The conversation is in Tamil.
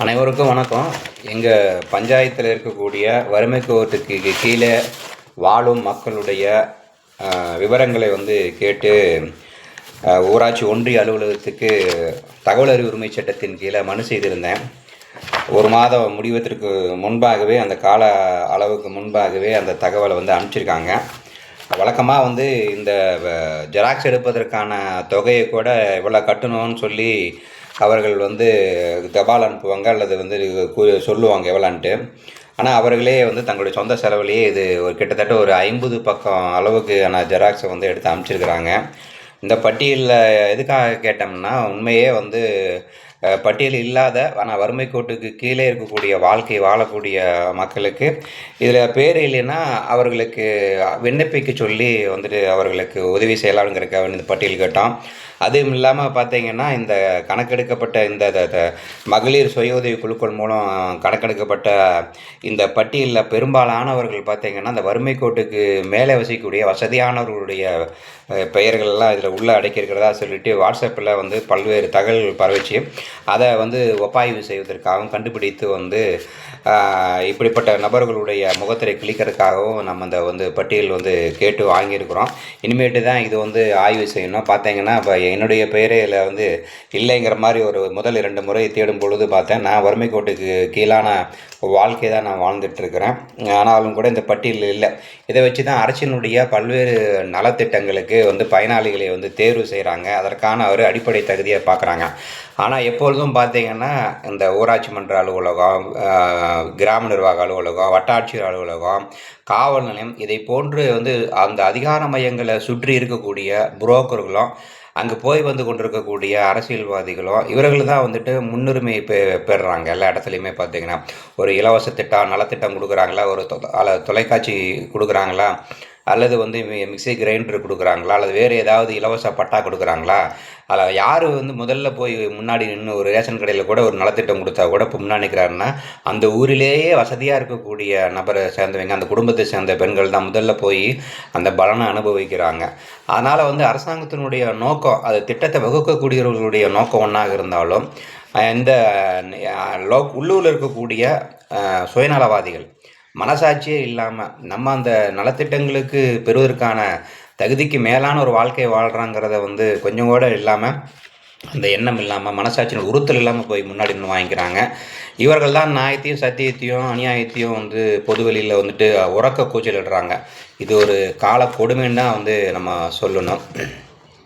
அனைவருக்கும் வணக்கம். எங்கள் பஞ்சாயத்தில் இருக்கக்கூடிய வறுமை கோவத்துக்கு கீழே வாழும் மக்களுடைய விவரங்களை வந்து கேட்டு ஊராட்சி ஒன்றிய அலுவலகத்துக்கு தகவல் அறிவு உரிமை சட்டத்தின் கீழே மனு செய்திருந்தேன். ஒரு மாதம் முடிவதற்கு முன்பாகவே அந்த கால அளவுக்கு முன்பாகவே அந்த தகவலை வந்து அனுப்பிச்சிருக்காங்க. வழக்கமாக வந்து இந்த ஜெராக்ஸ் எடுப்பதற்கான தொகையை கூட இவ்வளோ கட்டணும்னு சொல்லி அவர்கள் வந்து தபால் அனுப்புவாங்க அல்லது வந்து சொல்லுவாங்க எவ்வளோன்ட்டு. ஆனால் அவர்களே வந்து தங்களுடைய சொந்த செலவுலேயே இது ஒரு கிட்டத்தட்ட ஒரு ஐம்பது பக்கம் அளவுக்கான ஜெராக்ஸை வந்து எடுத்து அனுப்பிச்சிருக்கிறாங்க. இந்த பட்டியலில் எதுக்காக கேட்டோம்னா உண்மையே வந்து பட்டியல் இல்லாத ஆனால் வறுமை கோட்டுக்கு கீழே இருக்கக்கூடிய வாழ்க்கை வாழக்கூடிய மக்களுக்கு இதில் பேர் இல்லைன்னா அவர்களுக்கு விண்ணப்பிக்க சொல்லி வந்துட்டு அவர்களுக்கு உதவி செய்யலாம்ங்கிறக்காக இந்த பட்டியல் கேட்டோம். அதுவும் இல்லாமல் பார்த்தீங்கன்னா இந்த கணக்கெடுக்கப்பட்ட இந்த த- த- மகளிர் சுய உதவி குழுக்கள் மூலம் கணக்கெடுக்கப்பட்ட இந்த பட்டியலில் பெரும்பாலானவர்கள் பார்த்தீங்கன்னா இந்த வறுமை கோட்டுக்கு மேலே வசிக்கக்கூடிய வசதியானவர்களுடைய பெயர்கள்லாம் இதில் உள்ளே அடக்கியிருக்கிறதா சொல்லிட்டு வாட்ஸ்அப்பில் வந்து பல்வேறு தகவல் பரவிச்சு அதை வந்து ஒப்பாய்வு செய்வதற்காகவும் கண்டுபிடித்து வந்து இப்படிப்பட்ட நபர்களுடைய முகத்திரை கிளிக்கிறதுக்காகவும் நம்ம அந்த வந்து பட்டியல் வந்து கேட்டு வாங்கியிருக்கிறோம். இனிமேட்டு தான் இது வந்து ஆய்வு செய்யணும். பார்த்தீங்கன்னா இப்போ என்னுடைய பெயரையில் வந்து இல்லைங்கிற மாதிரி ஒரு முதல் இரண்டு முறை தேடும் பொழுது பார்த்தேன். நான் வறுமை கோட்டுக்கு கீழான வாழ்க்கை தான் நான் வாழ்ந்துட்டுருக்கிறேன் ஆனாலும் கூட இந்த பட்டியல் இல்லை. இதை வச்சு தான் அரசினுடைய பல்வேறு நலத்திட்டங்களுக்கு வந்து பயனாளிகளை வந்து தேர்வு செய்கிறாங்க அதற்கான ஒரு அடிப்படை தகுதியை பார்க்குறாங்க. ஆனால் எப்பொழுதும் பார்த்தீங்கன்னா இந்த ஊராட்சி மன்ற அலுவலகம் கிராம நிர்வாக அலுவலகம் வட்டாட்சியர் அலுவலகம் காவல் நிலையம் இதை போன்று வந்து அந்த அதிகார மையங்களை சுற்றி இருக்கக்கூடிய புரோக்கர்களும் அங்கே போய் வந்து கொண்டிருக்கக்கூடிய அரசியல்வாதிகளும் இவர்கள் தான் வந்துட்டு முன்னுரிமை பெ பெறுறாங்க எல்லா இடத்துலையுமே பார்த்தீங்கன்னா ஒரு இலவச திட்டம் நலத்திட்டம் கொடுக்குறாங்களா ஒரு தொலைக்காட்சி கொடுக்குறாங்களா அல்லது வந்து மிக்சி மிக்ஸி கிரைண்டர் கொடுக்குறாங்களா அல்லது வேறு ஏதாவது இலவச பட்டா கொடுக்குறாங்களா அதில் யார் வந்து முதல்ல போய் முன்னாடி நின்று ஒரு ரேஷன் கடையில் கூட ஒரு நலத்திட்டம் கொடுத்தா கூட இப்போ முன்னாடி நிற்கிறாருன்னா அந்த ஊரிலேயே வசதியாக இருக்கக்கூடிய நபரை சேர்ந்தவங்க அந்த குடும்பத்தை சேர்ந்த பெண்கள் தான் முதல்ல போய் அந்த பலனை அனுபவிக்கிறாங்க. அதனால் வந்து அரசாங்கத்தினுடைய நோக்கம் அது திட்டத்தை வகுக்கக்கூடியவர்களுடைய நோக்கம் ஒன்றாக இருந்தாலும் இந்த லோக் லோ உள்ளூரில் இருக்கக்கூடிய சுயநலவாதிகள் மனசாட்சியே இல்லாமல் நம்ம அந்த நலத்திட்டங்களுக்கு பெறுவதற்கான தகுதிக்கு மேலான ஒரு வாழ்க்கையை வாழ்கிறாங்கிறத வந்து கொஞ்சம் கூட இல்லாமல் அந்த எண்ணம் இல்லாமல் மனசாட்சியின் உறுத்தல் இல்லாமல் போய் முன்னாடி நின்று வாங்கிக்கிறாங்க. இவர்கள் தான் நியாயத்தையும் சத்தியத்தையும் அநியாயத்தையும் வந்து பொதுவெளியில் வந்துட்டு உறக்க கூச்சலிடுறாங்க. இது ஒரு கால கொடுமைன்னு தான் வந்து நம்ம சொல்லணும்.